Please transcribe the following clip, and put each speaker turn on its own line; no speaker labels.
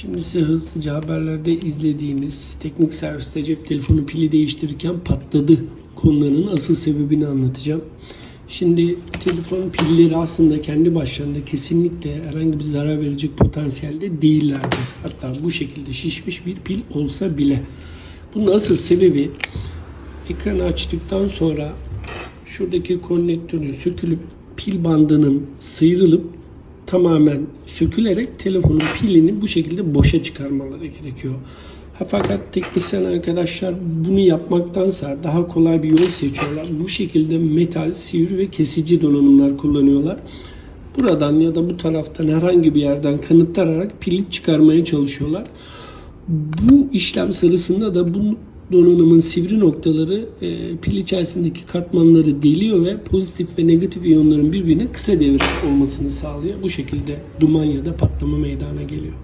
Şimdi size hızlıca haberlerde izlediğiniz teknik serviste cep telefonu pili değiştirirken patladı konularının asıl sebebini anlatacağım. Şimdi telefon pilleri aslında kendi başlarında kesinlikle herhangi bir zarar verecek potansiyelde değillerdir. Hatta bu şekilde şişmiş bir pil olsa bile. Bunun asıl sebebi ekranı açtıktan sonra şuradaki konnektörün sökülüp pil bandının sıyrılıp tamamen sökülerek telefonun pilini bu şekilde boşa çıkarmaları gerekiyor. Ha, fakat teknisyen arkadaşlar bunu yapmaktansa daha kolay bir yol seçiyorlar. Bu şekilde metal, sivri ve kesici donanımlar kullanıyorlar. Buradan ya da bu taraftan herhangi bir yerden kanıtlanarak pili çıkarmaya çalışıyorlar. Bu işlem sırasında da bu donanımın sivri noktaları e, pil içerisindeki katmanları deliyor ve pozitif ve negatif iyonların birbirine kısa devre olmasını sağlıyor. Bu şekilde duman ya da patlama meydana geliyor.